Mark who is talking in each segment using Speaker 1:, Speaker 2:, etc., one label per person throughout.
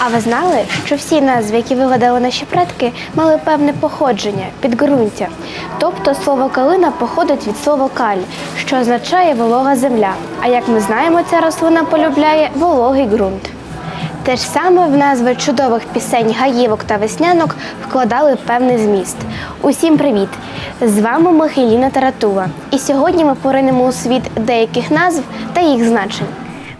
Speaker 1: А ви знали, що всі назви, які вигадали наші предки, мали певне походження, підґрунтя. Тобто слово калина походить від слова каль, що означає волога земля. А як ми знаємо, ця рослина полюбляє вологий ґрунт. Те ж саме в назви чудових пісень гаївок та веснянок вкладали певний зміст. Усім привіт! З вами Михайліна Таратула. І сьогодні ми поринемо у світ деяких назв та їх значень.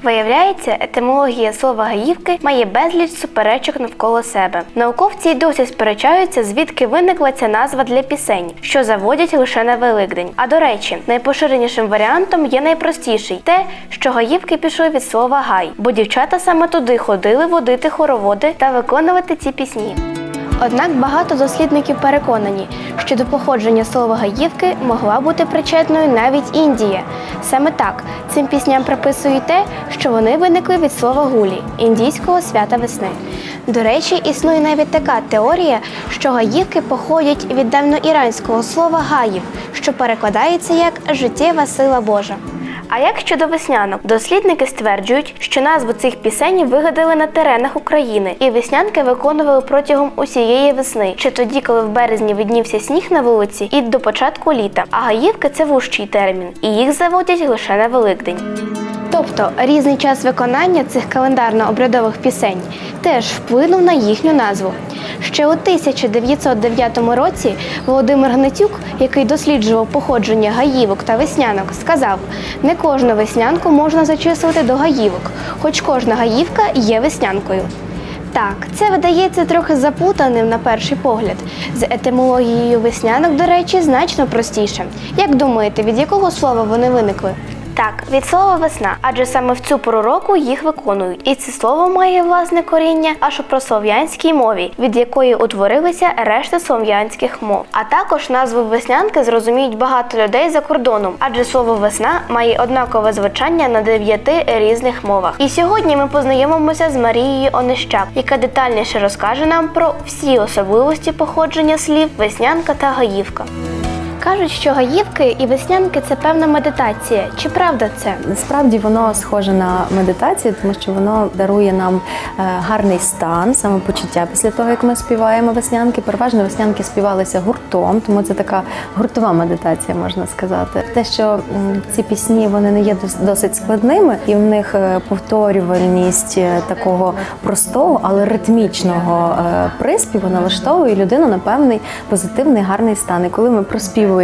Speaker 1: Виявляється, етимологія слова гаївки має безліч суперечок навколо себе. Науковці й досі сперечаються, звідки виникла ця назва для пісень, що заводять лише на Великдень. А до речі, найпоширенішим варіантом є найпростіший те, що гаївки пішли від слова гай, бо дівчата саме туди ходили водити хороводи та виконувати ці пісні. Однак багато дослідників переконані, що до походження слова гаївки могла бути причетною навіть Індія. Саме так цим пісням приписують те, що вони виникли від слова гулі індійського свята весни. До речі, існує навіть така теорія, що гаївки походять від давноіранського слова гаїв, що перекладається як життєва сила Божа. А як щодо веснянок? Дослідники стверджують, що назву цих пісень вигадали на теренах України, і веснянки виконували протягом усієї весни, чи тоді, коли в березні виднівся сніг на вулиці, і до початку літа. А гаївки це вужчий термін, і їх заводять лише на Великдень. Тобто різний час виконання цих календарно-обрядових пісень теж вплинув на їхню назву. Ще у 1909 році Володимир Гнатюк, який досліджував походження гаївок та веснянок, сказав: не кожну веснянку можна зачислити до гаївок, хоч кожна гаївка є веснянкою. Так, це видається трохи заплутаним на перший погляд. З етимологією веснянок, до речі, значно простіше. Як думаєте, від якого слова вони виникли? Так, від слова весна, адже саме в цю пору року їх виконують. І це слово має власне коріння аж у прослов'янській мові, від якої утворилися решта слов'янських мов. А також назву веснянки зрозуміють багато людей за кордоном, адже слово весна має однакове звучання на дев'яти різних мовах. І сьогодні ми познайомимося з Марією Онищак, яка детальніше розкаже нам про всі особливості походження слів веснянка та гаївка. Кажуть, що гаївки і веснянки це певна медитація. Чи правда це?
Speaker 2: Насправді воно схоже на медитацію, тому що воно дарує нам е, гарний стан, самопочуття після того, як ми співаємо веснянки. Переважно веснянки співалися гуртом, тому це така гуртова медитація, можна сказати. Те, що ці пісні вони не є дос- досить складними, і в них е, повторювальність е, такого простого, але ритмічного приспіву налаштовує людину на певний позитивний гарний стан. І коли ми проспівуємо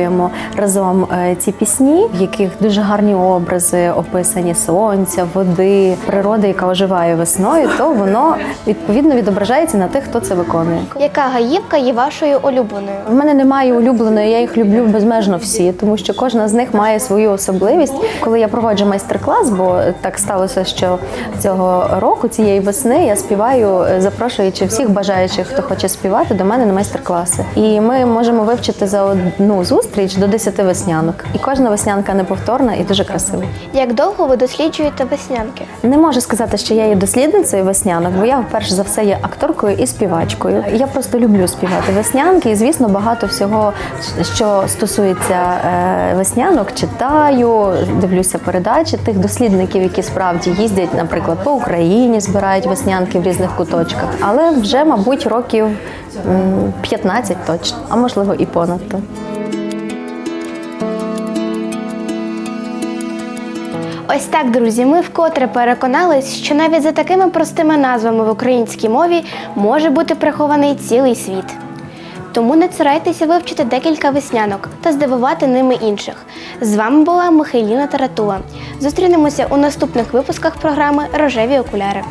Speaker 2: разом е, ці пісні, в яких дуже гарні образи описані сонця, води, природи, яка оживає весною, то воно відповідно відображається на тих, хто це виконує.
Speaker 1: Яка гаївка є вашою улюбленою?
Speaker 2: В мене немає улюбленої, я їх люблю безмежно всі, тому що кожна з них має свою особливість. Коли я проводжу майстер-клас, бо так сталося, що цього року, цієї весни, я співаю, запрошуючи всіх бажаючих, хто хоче співати, до мене на майстер-класи. І ми можемо вивчити за одну зустріч до 10 веснянок. І кожна веснянка неповторна і дуже красива.
Speaker 1: Як довго ви досліджуєте веснянки?
Speaker 2: Не можу сказати, що я є дослідницею веснянок, бо я перш за все є акторкою і співачкою. Я просто люблю співати веснянки, і звісно, багато всього, що стосується е, веснянок, читаю, дивлюся передачі тих дослідників, які справді їздять, наприклад, по Україні, збирають веснянки в різних куточках. Але вже, мабуть, років м, 15 точно, а можливо і понад
Speaker 1: Ось так, друзі, ми вкотре переконались, що навіть за такими простими назвами в українській мові може бути прихований цілий світ. Тому не цурайтеся вивчити декілька веснянок та здивувати ними інших. З вами була Михайліна Таратула. Зустрінемося у наступних випусках програми Рожеві окуляри.